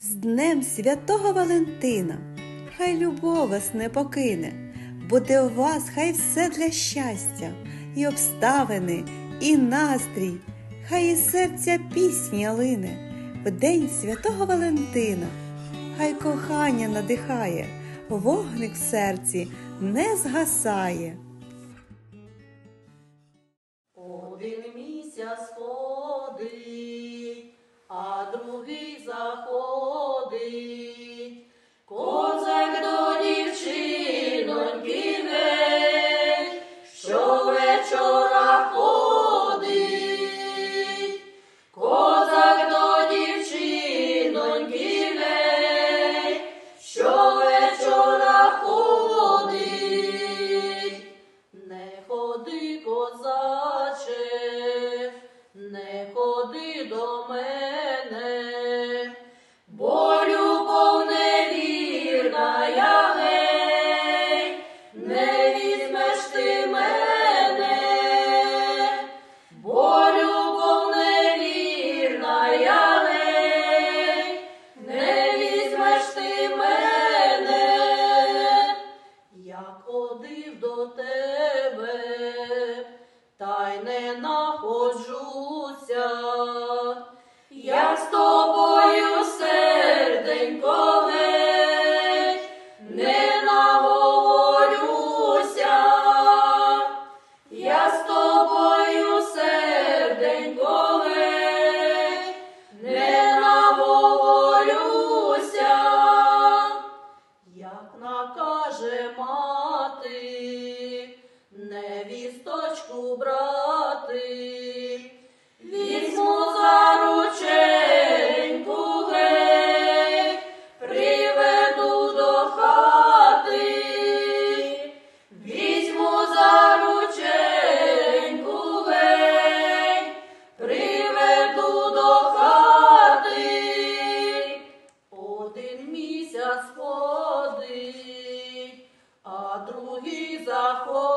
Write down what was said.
З Днем Святого Валентина, хай любов вас не покине, буде у вас хай все для щастя, і обставини, і настрій, хай із серця пісня лине, в День Святого Валентина, хай кохання надихає, вогник в серці не згасає. Один місяць ходить, а другий заходить. До мене, бо любов невірна я не візьмеш ти мене, бо любов невірна я не візьмеш ти мене. Я ходив до тебе, та й не. брати, візьму за рученьку гей, приведу до хати, візьму за рученьку гей, приведу до хати, один місяць ходить, а другий заходить.